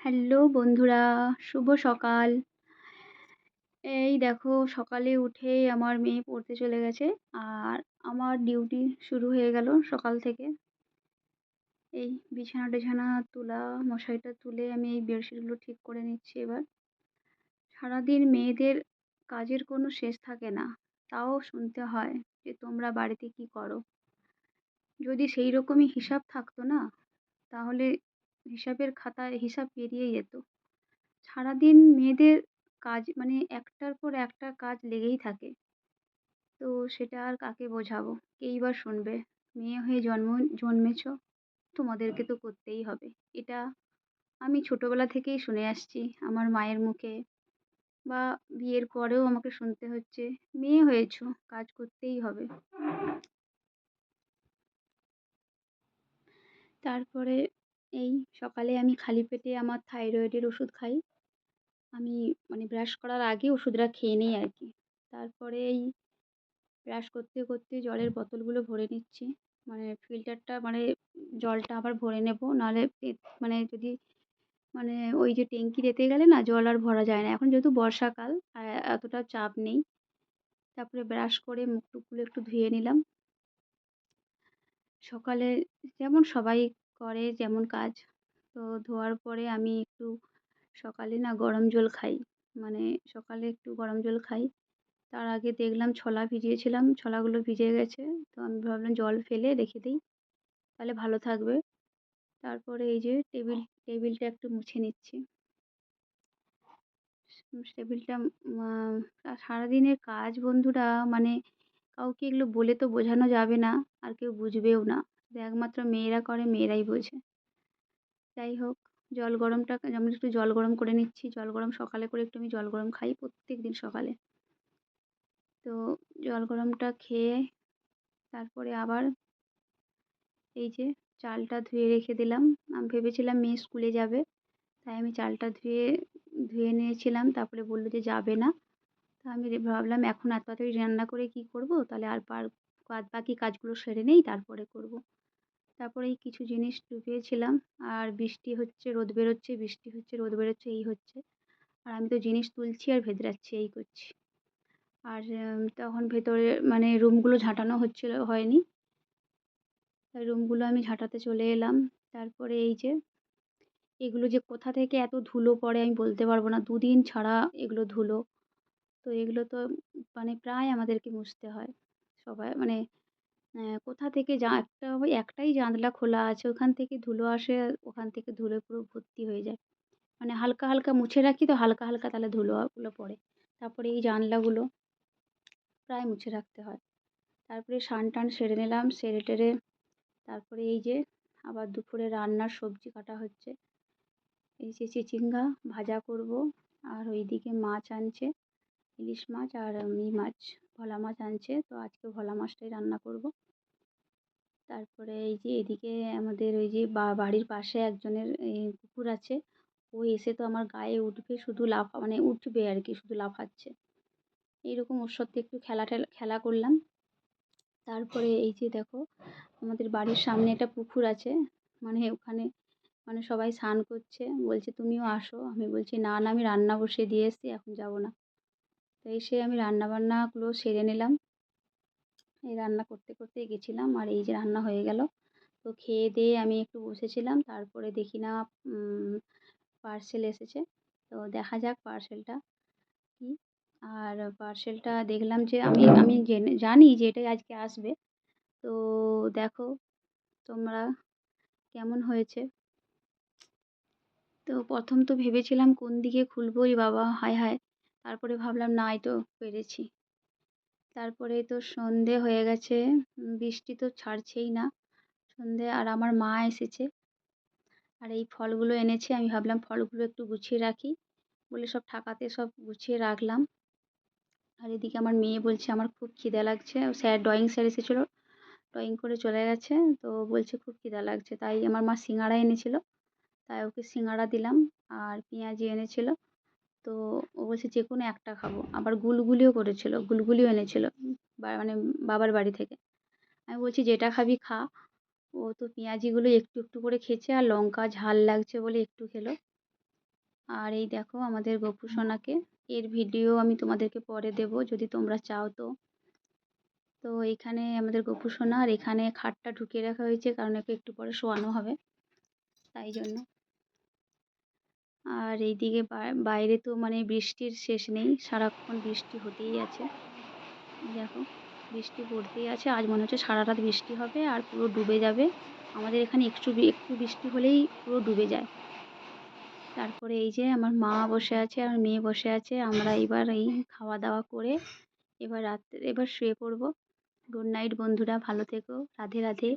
Hello বন্ধুরা, শুভ সকাল। এই দেখো, সকালে উঠেই আমার মেয়ে পড়তে চলে গেছে আর আমার ডিউটি শুরু হয়ে গেল সকাল থেকে। এই বিছানা টিছানা তোলা, মশারিটা তুলে আমি এই বেডশিটগুলো ঠিক করে নিচ্ছি এবার। সারাদিন মেয়েদের কাজের কোনো শেষ থাকে না, তাও শুনতে হয় যে তোমরা বাড়িতে কী করো। যদি সেই রকমই হিসাব থাকতো না, তাহলে হিসাবের খাতায় হিসাব পেরিয়ে যেত। সারাদিন মেয়েদের কাজ মানে একটার পর একটা কাজ লেগেই থাকে। তো সেটা আর কাকে বোঝাবো? কেই বা শুনবে? মেয়ে হয়ে জন্ম, জন্মেছ? তোমাদেরকে তো করতেই হবে। এটা আমি ছোটোবেলা থেকেই শুনে আসছি আমার মায়ের মুখে। বা বিয়ের পরেও আমাকে শুনতে হচ্ছে, মেয়ে হয়েছো, কাজ করতেই হবে। তারপরে এই সকালে আমি খালি পেটে আমার থাইরয়েডের ওষুধ খাই। আমি মানে ব্রাশ করার আগে ওষুধটা খেয়ে নিই আর কি তারপরে এই ব্রাশ করতে করতে জলের বোতলগুলো ভরে নিচ্ছি। মানে ফিল্টারটা মানে জলটা আবার ভরে নেব। নাহলে মানে যদি মানে ওই যে ট্যাঙ্কি দিতে গেলে না জল আর ভরা যায় না। এখন যেহেতু বর্ষাকাল এতটা চাপ নেই। তারপরে ব্রাশ করে মুখ টুকগুলো একটু ধুয়ে নিলাম। সকালে যেমন সবাই করে যেমন কাজ। তো ধোয়ার পরে আমি একটু সকালে না গরম জল খাই। মানে সকালে একটু গরম জল খাই। তার আগে দেখলাম ছোলা ভিজিয়েছিলাম, ছোলাগুলো ভিজে গেছে। তো আমি ভাবলাম জল ফেলে রেখে দিই। তাহলে ভালো থাকবে। তারপরে এই যে টেবিল, টেবিলটা একটু মুছে নিচ্ছি। টেবিলটা সারাদিনের কাজ বন্ধুরা মানে কাউকে এগুলো বলে তো বোঝানো যাবে না, আর কেউ বুঝবেও না। একমাত্র মেয়েরা করে, মেয়েরাই বোঝে। যাই হোক, জল গরমটা, আমি একটু জল গরম করে নিচ্ছি। জল গরম সকালে করে একটু আমি জল গরম খাই প্রত্যেক দিন সকালে। তো জল গরমটা খেয়ে তারপরে আবার এই যে চালটা ধুয়ে রেখে দিলাম। আমি ভেবেছিলাম মেয়ে স্কুলে যাবে, তাই আমি চালটা ধুয়ে ধুয়ে নিয়েছিলাম। তারপরে বলল যে যাবে না। তা আমি ভাবলাম এখন এত তাড়াতাড়ি রান্না করে কী করব? তাহলে আর বাদ বাকি কাজগুলো সেরে নেই, তারপরে করব। তারপরে এই কিছু জিনিস ডুবিয়েছিলাম। আর বৃষ্টি হচ্ছে, রোদ বেরোচ্ছে, বৃষ্টি হচ্ছে, রোদ বেরোচ্ছে, এই হচ্ছে। আর আমি তো জিনিস তুলছি আর ভেতরাচ্ছি, এই করছি। আর তখন ভেতরে মানে রুমগুলো ঝাঁটানো হচ্ছিল, হয়নি। তাই রুমগুলো আমি ঝাঁটাতে চলে এলাম। তারপরে এই যে, এগুলো যে কোথা থেকে এত ধুলো পড়ে আমি বলতে পারব না। দুদিন ছাড়া এগুলো ধুলো। তো এগুলো তো মানে প্রায় আমাদেরকে মুছতে হয়। সবাই মানে কোথা থেকে যা একটা ওই একটাই জানলা খোলা আছে, ওখান থেকে ধুলো আসে, ওখান থেকে ধুলোয় পুরো ভর্তি হয়ে যায়। মানে হালকা হালকা মুছে রাখি তো হালকা হালকা তাহলে ধুলোগুলো পড়ে। তারপরে এই জানলাগুলো প্রায় মুছে রাখতে হয়। তারপরে স্নান টান সেরে নিলাম, সেরে টেরে তারপরে এই যে আবার দুপুরে রান্নার সবজি কাটা হচ্ছে। এই যে চিচিঙ্গা ভাজা করব, আর ওইদিকে মাছ আনছে, ইলিশ মাছ আর ই মাছ। ভোলা মাছ আনছে। তো আজকে ভোলা মাছটাই রান্না করব। তারপরে এই যে এদিকে আমাদের ওই যে বাড়ির পাশে একজনের কুকুর আছে। ও এসে তো আমার গায়ে উঠবে, শুধু লাফা মানে উঠবে আর কি, শুধু লাফাচ্ছে। এইরকম ওর সাথে একটু খেলা খেলা করলাম। তারপরে এই যে দেখো, আমাদের বাড়ির সামনে একটা পুকুর আছে। মানে ওখানে মানে সবাই স্নান করছে। বলছে, তুমিও আসো। আমি বলছি, না না, আমি রান্না বসিয়ে দিয়ে এসেছি, এখন যাব না। এসে আমি রান্না বান্নাগুলো সেরে নিলাম। এই রান্না করতে করতে গেছিলাম আর এই যে রান্না হয়ে গেল। তো খেয়ে দিয়ে আমি একটু বসেছিলাম, তারপরে দেখি না পার্সেল এসেছে। তো দেখা যাক পার্সেলটা কী। আর পার্সেলটা দেখলাম যে আমি আমি জেনে, জানি যে এটাই আজকে আসবে। তো দেখো তোমরা কেমন হয়েছে। তো প্রথম তো ভেবেছিলাম কোন দিকে খুলবো এ বাবা, হায় হায়। তারপরে ভাবলাম, না, এই তো পেরেছি। তারপরে তো সন্ধে হয়ে গেছে বৃষ্টি তো ছাড়ছেই না সন্ধে, আর আমার মা এসেছে। আর এই ফলগুলো এনেছে, আমি ভাবলাম ফলগুলো একটু গুছিয়ে রাখি বলে সব ঠাকাতে সব গুছিয়ে রাখলাম। আর এদিকে আমার মেয়ে বলছে, আমার খুব খিদে লাগছে। স্যার, ড্রয়িং স্যার এসেছিল, ড্রয়িং করে চলে গেছে, তো বলছে, খুব খিদা লাগছে। তাই আমার মা সিঙাড়া এনেছিল, তাই ওকে সিঙাড়া দিলাম, আর পেঁয়াজি এনেছিল। তো ও বলছে যে কোনো একটা খাব। আবার গুলগুলিও করেছিল, গুলগুলিও এনেছিল মানে বাবার বাড়ি থেকে। আমি বলছি, যেটা খাবি খা। ও তো পেঁয়াজিগুলো একটু একটু করে খেয়েছে, আর লঙ্কা ঝাল লাগছে বলে একটু খেলো। আর এই দেখো আমাদের গপু সোনাকে, এর ভিডিও আমি তোমাদেরকে পরে দেব, যদি তোমরা চাও তো। তো এখানে আমাদের গপু সোনা, আর এখানে খাটটা ঢুকিয়ে রাখা হয়েছে, কারণ একে একটু পরে শোয়ানো হবে, তাই জন্য। আর এইদিকে বাইরে তো মানে বৃষ্টির শেষ নেই, সারাক্ষণ বৃষ্টি হতেই আছে। দেখো, বৃষ্টি পড়তেই আছে, আজ মনে হচ্ছে সারা রাত বৃষ্টি হবে আর পুরো ডুবে যাবে। আমাদের এখানে একটু একটু বৃষ্টি হলেই পুরো ডুবে যায়। তারপরে এই যে আমার মা বসে আছে আর মেয়ে বসে আছে, আমরা এবার এই খাওয়া দাওয়া করে এবার রাত্রে, এবার শুয়ে পড়ব। গুড নাইট বন্ধুরা, ভালো থেকো, রাধে রাধে।